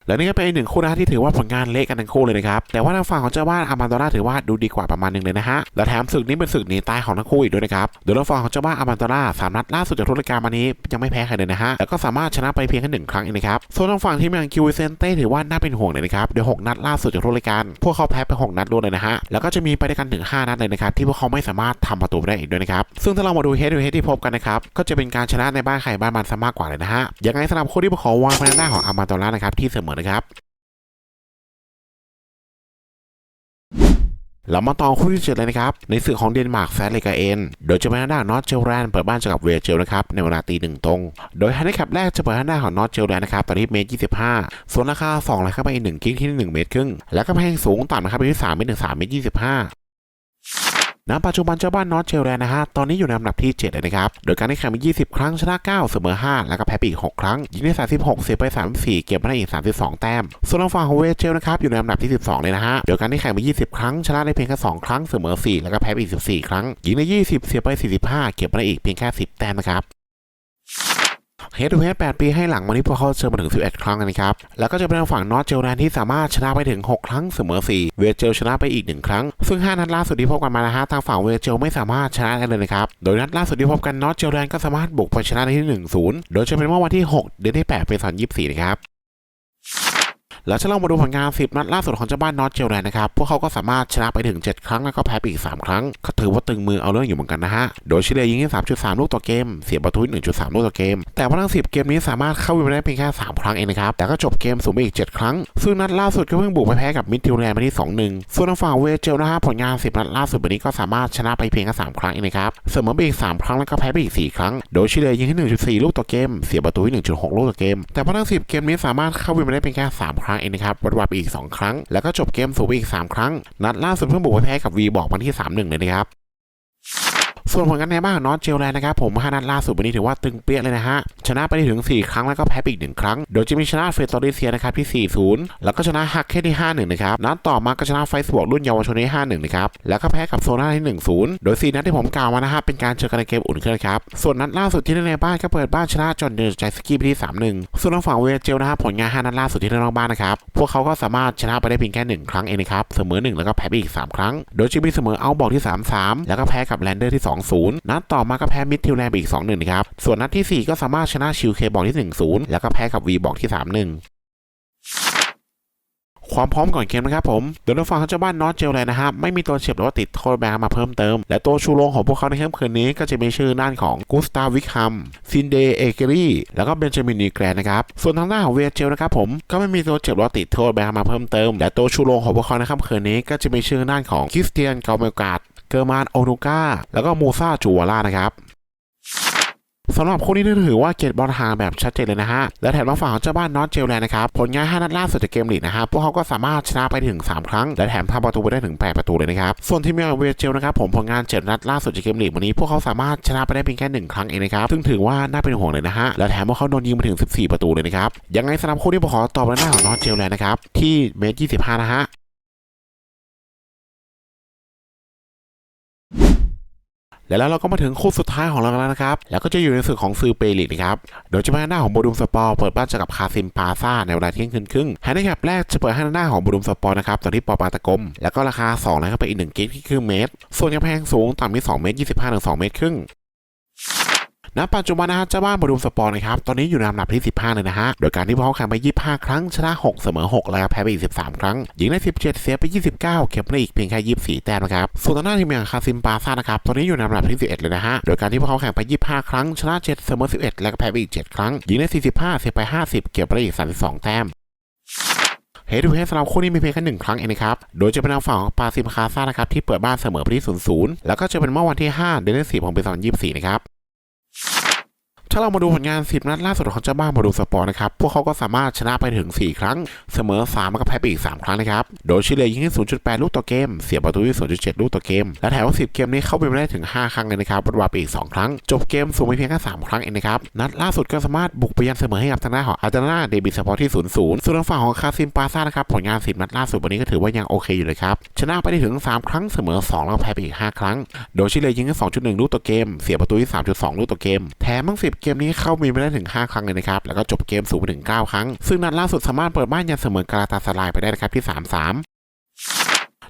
และนี่ก็เป็นอีกหนึ่งคู่นะที่ถือว่าผลงานเละกันทั้งคู่เลยนะครับ แต่ว่าทางฝั่งของเจ้าบ้านอามันโดล่าถือว่าดูดีกว่าประมาณหนึงเลยนะฮะ และแถมศึกนี้เป็นศึกหนีตายของทั้งคู่อีกด้วยนะครับ โดยทางฝั่งของเจ้าบ้านอามันโดล่าสามนัดล่าสุดจากทุรการมานี้ยังไม่แพ้ใครเลยนะฮะ แล้วก็สามารถชนะไปเพียงแค่หนึ่งครั้งเองนะครับ ส่วนทางฝั่งทีมอย่างคิวเซนเต้ถือว่าน่าเป็นห่วงเลยนะครับโดยหกนัดล่าสุดจากทุรการพวกเขาแพ้ไปหกนัดรวดเลยนะฮะ แล้วก็จะมีไปด้วยกันถึงห้านัดเลยนะครับที่พวกเขาไม่สามารถทำประตูได้อีกด้วยนะครับ ซึ่งถ้าเรามาดูเฮดดูเฮดที่พบกันนะครับก็จะเป็นการชนะในบ้านใครบ้านมันซะมากกว่าเลยนะฮะยังไงสำหรับคู่ที่พวกเขาวางไปในหน้าของอามาโตล่านะครับที่เสมอนะครับเรามาต่อคู่ที่เจ็ดเลยนะครับ ในสื่อของเดนมาร์กแซดเลกาเอนโดยจะเป็นหน้านอตเจลแรนเปิดบ้านเจอกับเวเจลนะครับ ในเวลาตีหนึ่งตรง โดยไฮันดิแคปแรกจะเปิดหน้าของนอตเจลแรนนะครับตอนนี้เมตรยี่สิบห้าส่วนราคาสองไหลเข้าไปหนึ่งกิ๊งที่หนึ่งเมตรครึ่ง แล้วก็แพงสูงต่ำนะครับไปที่สามเมตรถึงสามเมตรยี่สิบห้า ณปัจจุบันเจ้าบ้านนอตเชลแลนด์นะฮะตอนนี้อยู่ในอันดับที่ 7 เลยนะครับ โดยการได้แข่งมี20 ครั้งชนะ 9 เสมอ 5 แล้วก็แพ้ไปอีก 6 ครั้ง ยิงได้ 36 เสียไป 34 เก็บมาได้อีก 32 แต้ม ส่วนทางฝั่งของเวเจลนะครับอยู่ในอันดับที่ 12 เลยนะฮะ โดยการได้แข่งมี20 ครั้งชนะได้เพียงแค่ 2 ครั้งเสมอ 4 แล้วก็แพ้ไปอีก 14 ครั้ง ยิงได้ 20 เสียไป 45 เก็บมาได้อีกเพียงแค่ 10 แต้มนะครับ เฮดทูเฮด8ปีให้หลังวันนี้พวกเขาเจอมาถึง 11 ครั้งนะครับ แล้วก็จะเป็นทางฝั่งนอตเจลแลนที่สามารถชนะไปถึง 6 ครั้งเสมอ 4 เวเจลชนะไปอีก 1 ครั้ง ซึ่ง 5 นัดล่าสุดที่พบกันมานะฮะทางฝั่งเวเจลไม่สามารถชนะได้เลยนะครับ โดยนัดล่าสุดที่พบกันนอตเจลแลนก็สามารถบุกไปชนะได้ที่ 1-0 โดยจะเป็นเมื่อวันที่ 6 เดือนที่ 8 ปี 2024 นะครับ แล้วถ้าเรามาดูผลงาน 10 นัดล่าสุดของเจ้าบ้านนอตเจลแลนนะครับ พวกเขาก็สามารถชนะไปถึง 7 ครั้งแล้วก็แพ้ไปอีก 3 ครั้ง ก็ถือว่าตึงมือเอาเรื่องอยู่เหมือนกันนะฮะ โดยเฉลี่ยยิงที่ 3.3 ลูกต่อเกม เสียประตู1.3 ลูกต่อเกม แต่ว่าทั้ง 10 เกมนี้สามารถเข้าไปได้เพียงแค่ 3 ครั้งเองนะครับ แต่ก็จบเกมสูงไปอีก 7 ครั้ง ซึ่งนัดล่าสุดก็เพิ่งบุกไปแพ้กับมิดทิวแลนด์มาที่ 2-1 ส่วนทางฝั่งเวเจลนะฮะผลงาน 10 นัดล่าสุดแบบนี้ก็สามารถชนะไปเพียงแค่3ครั้งเองนะครับ เสมอไปอีก 3 ครั้งแล้วก็แพ้ไปอีก 4 ครั้ง โดยเฉลี่ยยิงที่1.4 ลูกต่อเกม เสียประตู1.6 ลูกต่อเกม แต่ว่าทั้ง 10 เกมนี้สามารถเข้าไปได้เพียงแค่3ครั้งเองนะครับวัดวาไปอีก 2 ครั้ง แล้วก็จบเกมสูบอีก 3 ครั้ง นัดล่าสุดเพิ่งบุกไปแพ้กับวีบอกวันที่ 3-1 เลยนะครับ ส่วนผลงานในบ้านของนอตเจลแลนนะครับผม5นัดล่าสุดวันนี้ถือว่าตึงเปี้ยเลยนะฮะชนะไปได้ถึง 4 ครั้งแล้วก็แพ้ไปอีก1ครั้ง โดยจะมีชนะเฟสตอริเซียนะครับที่ 4-0 แล้วก็ชนะฮักแค่ที่ 5-1 นะครับนัดต่อมาก็ชนะไฟสวกรุ่นเยาวชนที่5-1 นะครับ แล้วก็แพ้กับโซน่าที่ 1-0 โดย 4 นัดที่ผมกล่าวมานะฮะเป็นการเจอกันในเกมอุ่นเครื่องครับ ส่วนนัดล่าสุดที่เล่นในบ้านก็เปิดบ้านชนะจอห์นเดอร์ใจสกี้ไปที่ 3-1 ส่วนทางฝั่งเวเจลนะฮะผลงาน 5 นัดล่าสุดที่เล่นนอกบ้านนะครับ พวกเขาก็สามารถชนะไปได้เพียงแค่ 1 ครั้งเองนะครับ เสมอ 1 แล้วก็แพ้ไปอีก 3 ครั้ง โดยจะมีเสมอเอาบอกที่ 3-3 แล้วก็แพ้กับแลนเดอร์ที่ 2 2-0 นัดต่อมาก็แพ้มิดทิวแลนด์ไปอีก 2-1นะครับ ส่วนนัดที่ 4 ก็สามารถชนะชิลเคบอกที่ 1-0 แล้วก็แพ้กับวีบอกที่ 3-1ความพร้อมก่อนเกมนะครับผมโดยทางฝั่งของเจ้าบ้านนอตเจลแลนด์นะครับไม่มีตัวเฉียบหรือว่าติดโทษแบนมาเพิ่มเติม และตัวชูโรงของพวกเขาในค่ำคืนนี้ก็จะมีชื่อด้านของกุสตาวิกฮัมซินเดเอเกอรี่แล้วก็เบนจามินนีแกรนนะครับส่วนทางด้านของเวียเจลนะครับผมก็ไม่มีตัวเจ็บหรือว่าติดโทษแบนมาเพิ่มเติม และตัวชูโรงของพวกเขาในค่ำคืนนี้ก็จะมีชื่อด้านของคริสเตียนกาเมลกาด เกอร์มานโอนูกาแล้วก็มูซาจูวาร่านะครับสำหรับคู่นี้ถือว่าเกตบอลห่างแบบชัดเจนเลยนะฮะ และแถมมาฝั่งของเจ้าบ้านนอตเจลแลนนะครับ ผลงาน 5 นัดล่าสุดจากเกมลีกนะครับพวกเขาก็สามารถชนะไปถึง 3 ครั้ง และแถมทำประตูไปได้ถึง 8 ประตูเลยนะครับ ส่วนทีมงานเวเจลนะครับผมผลงาน 7 นัดล่าสุดจากเกมลีกวันนี้ พวกเขาสามารถชนะไปได้เพียงแค่ 1 ครั้งเองนะครับ ซึ่งถือว่าน่าเป็นห่วงเลยนะฮะ และแถมพว่าเขาโดนยิงมาถึง 14 ประตูเลยนะครับ ยังไงสำหรับคู่นี้ผมขอตอบในหน้าของนอตเจลแลนนะครับที่เมตร25นะฮะ และแล้วเราก็มาถึงคู่สุดท้ายของเราแล้วนะครับ แล้วก็จะอยู่ในศึกของซือเปริกนะครับ โดยจะมาหน้าของบูดุมสปอร์เปิดบ้านเจอกับคาซิมปาซาในเวลาเที่ยงคืนครึ่งไฮไลท์แรกจะเปิดให้หน้าของบูดุมสปอร์นะครับตอนที่ปอปาตะกม แล้วก็ราคา2นะครับไปอีก1กิกที่คือเมตร ส่วนกำแพงสูงต่ำที่2เมตร25ถึง2เมตรครึ่ง ณปัจจุบันนะฮะเจ้าบ้านบรูมสปอร์นะครับตอนนี้อยู่ในอันดับที่ 15 เลยนะฮะโดยการที่พวกเขาแข่งไป 25 ครั้งชนะ 6 เสมอ 6 แล้วแพ้ไปอีก 13 ครั้งยิงได้ 17 เสียไป 29 เก็บได้อีกเพียงแค่ 24 แต้มนะครับส่วนทางด้าทีมอย่างคาซิมปาซ่านะครับตอนนี้อยู่ในอันดับที่ 11 เลยนะฮะโดยการที่พวกเขาแข่งไป 25 ครั้งชนะ 7 เสมอ 11 แล้วก็แพ้ไปอีก 7 ครั้งยิงได้ 45 เสียไป 50 เก็บได้อีก 32 แต้มเฮดูเฮสำหรับคู่นี้มีเพียงแค่หนึ่งครั้งเองนะครับ โดยจะเป็นทางฝั่งของปาซิมคาซ่านะครับที่เปิดบ้านเสมอไปที่ 0-0 แล้วก็จะเป็นเมื่อวันที่ 5 เดือนที่4ของปี2024 นะครับ ถ้าเรามาดูผลงาน 10 นัดล่าสุดของเจ้าบ้านมาดูสปอร์นะครับ พวกเขาก็สามารถชนะไปถึง 4 ครั้ง เสมอ 3 แล้วก็แพ้ไปอีก 3 ครั้งนะครับ โดยเฉลี่ยยิงที่0.8 ลูกต่อเกม เสียประตูที่ 0.7 ลูกต่อเกม และแถมว่า10 เกมนี้เข้าไปไม่ได้ถึง 5 ครั้งเลยนะครับวัดวาไปอีก 2 ครั้ง จบเกมสูงไปเพียงแค่ 3 ครั้งเองนะครับ นัดล่าสุดก็สามารถบุกไปยันเสมอให้กับทางด้านของอาร์เจนนาเดบิสปอร์ที่ 0-0 ส่วนทางฝั่งของคาซิมปาซ่านะครับ ผลงาน 10 นัดล่าสุดวันนี้ก็ถือว่ายังโอเคอยู่เลยครับ ชนะไปได้ถึง 3 ครั้ง เสมอ 2 แล้วแพ้ไปอีก 5 ครั้ง โดยเลยิงที่2.1 ลูกต่อเกม เสียประตูที่ 3.2 ลูกต่อเกม แถมทั้ง 10เกมนี้เข้ามีไปได้ถึง 5 ครั้งเลยนะครับ แล้วก็จบเกมสูงไปถึง 9 ครั้ง ซึ่งนัดล่าสุดสามารถเปิดบ้านยันเสมอกาลาตาสลายไปได้นะครับที่ 3-3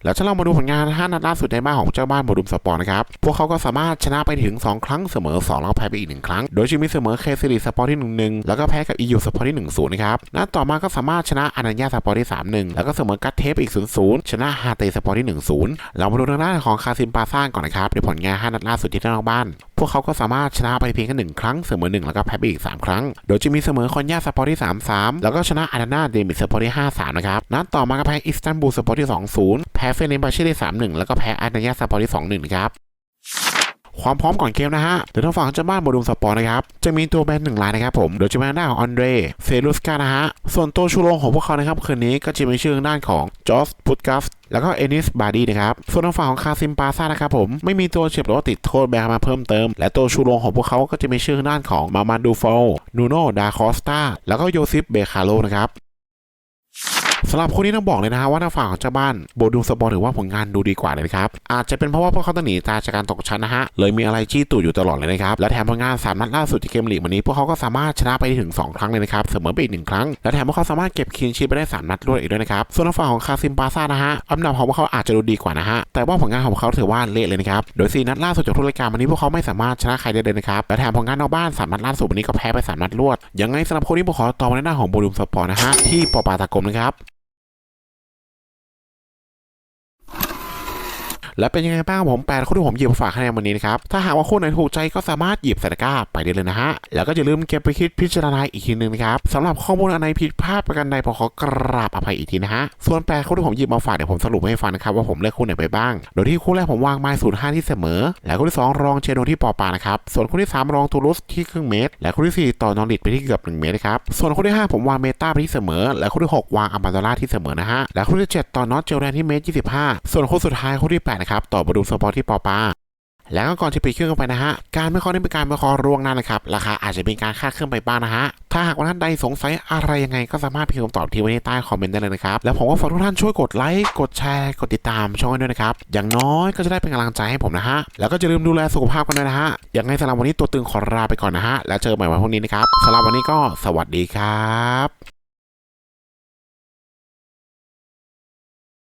แล้วถ้าเรามาดูผลงาน5นัดล่าสุดในบ้านของเจ้าบ้านบดุมสปอร์นะครับ พวกเขาก็สามารถชนะไปถึง 2 ครั้งเสมอ 2 แล้วก็แพ้ไปอีก 1 ครั้ง โดยจะมีเสมอเคซิลิสปอร์ที่1-1 แล้วก็แพ้กับอียูสปอร์ที่1-0นะครับนัดต่อมาก็สามารถชนะอานัญญาสปอร์ที่3-1 แล้วก็เสมอกัตเทปอีก 0-0 ชนะฮาเตสปอร์ที่ 1-0 เรามาดูทางด้านของคาซิมปาซ่าก่อนนะครับในผลงาน5นัดล่าสุดที่นอกบ้าน พวกเขาก็สามารถชนะไปเพียงแค่หนึ่งครั้งเสมอหนึ่งแล้วก็แพ้ไปอีก 3 ครั้ง โดยจะมีเสมอคอนยาสปอร์ที่ 3-3 แล้วก็ชนะอานานาเดมิสปอร์ที่5-3 นะครับ นัดต่อมาก็แพ้อิสตันบูลสปอร์ที่ 2-0 แพ้เฟนิบาเช่ได้ 3-1 แล้วก็แพ้อาร์เนยาสปอร์ที่2-1นะครับความพร้อมก่อนเกมนะฮะ เดี๋ยวทางฝั่งเจ้าบ้านโบดูมสปอร์นะครับ จะมีตัวแบนหนึ่งรายนะครับผม โดยจะเป็นทางด้านของอันเดรเซลูสกานะฮะ ส่วนตัวชูโรงของพวกเขานะครับ คืนนี้ก็จะมีชื่อด้านของจอสพุตกัฟแล้วก็เอนิสบาร์ดีนะครับ ส่วนทางฝั่งของคาซิมปาซ่านะครับผม ไม่มีตัวเจ็บหรือว่าติดโทษแบนมาเพิ่มเติม และตัวชูโรงของพวกเขาก็จะมีชื่อด้านของมามาดูโฟนูโนดาคอสตาแล้วก็โยซิฟเบคาโลนะครับ สำหรับคนนี้ต้องบอกเลยนะฮะว่าทางฝั่งของเจ้าบ้านโบดูสปอร์ถือว่าผลงานดูดีกว่าเลยครับอาจจะเป็นเพราะว่าพวกเขาต้องหนีตาจากการตกชั้นนะฮะเลยมีอะไรจี้ตู่อยู่ตลอดเลยนะครับและแถมผลงานสามนัดล่าสุดที่เกมลีกวันนี้ พวกเขาก็สามารถชนะไปถึง 2 ครั้งเลยนะครับเสมอไปอีกหนึ่งครั้ง และแถมพวกเขาสามารถเก็บคีนชีพไปได้ 3 นัดรวดอีกด้วยนะครับส่วนทางฝั่งของคาซิมปาซ่านะฮะอันดับของพวกเขาอาจจะดูดีกว่านะฮะแต่ว่าผลงานของพวกเขาถือว่าเละเลยนะครับโดย4นัดล่าสุดจากทุกรายการวันนี้พวกเขาไม่สามารถชนะใครได้เลยนะครับและแถมผลงานนอกบ้าน3นัดล่าสุดวันนี้ก็แพ้ไป3นัดรวดยังไงสำหรับคนนี้ผมขอต่อในหน้าของโบดูมสปอร์นะฮะที่ปอปาตากมนะครับ และเป็นยังไงบ้างผมแปดคู่ที่ผมหยิบมาฝากคะแนนวันนี้นะครับ ถ้าหากว่าคู่ไหนถูกใจก็สามารถหยิบใส่ตะกร้าไปได้เลยนะฮะ แล้วก็อย่าลืมเก็บไปคิดพิจารณาอีกทีหนึงนะครับสำหรับข้อมูลอันไหนผิดพลาดประกันใดผมขอกราบอภัยอีกทีนะฮะ ส่วนแปดคู่ที่ผมหยิบมาฝากเดี๋ยวผมสรุปให้ฟังนะครับว่าผมเลือกคู่ไหนไปบ้าง โดยที่คู่แรกผมวางไม้ศูนย์ห้าที่เสมอ และคู่ที่สองรองเจโนที่ปอปานะครับ ส่วนคู่ที่สามรองตูรุสที่ครึ่งเมตร และคู่ที่สี่ต่อนอริดไปที่เกือบหนึ่งเมตรนะครับ ส่วนคู่ที่ห้าผมวางเมตาไปที่เสมอ และคู่ที่หกวางอัมบาโดล่าที่เสมอนะฮะ และคู่ที่เจ็ดต่อนอตเจลแดนที่เมตรยี่สิบห้าส่วนคู่สุดท้ายคู่ที่แปดนะครับต่อบดูสปอร์ที่ปอปาแล้วก็ก่อนที่ไปดเครื่องกันไปนะฮะ การไม่คราะห์นี่เป็นการไม่คอร่วงน้านะครับ ราคาอาจจะเป็นการค่าเครื่องไปบ้างนะฮะ ถ้าหากว่าท่านใดสงสัยอะไรยังไงก็สามารถพิมพ์คำตอบที่ไว้ในใต้คอมเมนต์ได้เลยนะครับ แล้วผมก็ฝากทุกท่านช่วยกดไลค์ กดแชร์ กดติดตามช่องด้วยนะครับ อย่างน้อยก็จะได้เป็นกำลังใจให้ผมนะฮะ แล้วก็อย่าลืมดูแลสุขภาพกันด้วยนะฮะย่างไรสำหรับวันนี้ตัวตึงขอลาไปก่อนนะฮะ แล้วเจอกันใหม่วันพรุ่งนี้นะครับสำหรับวันนี้ก็สวัสดีครับ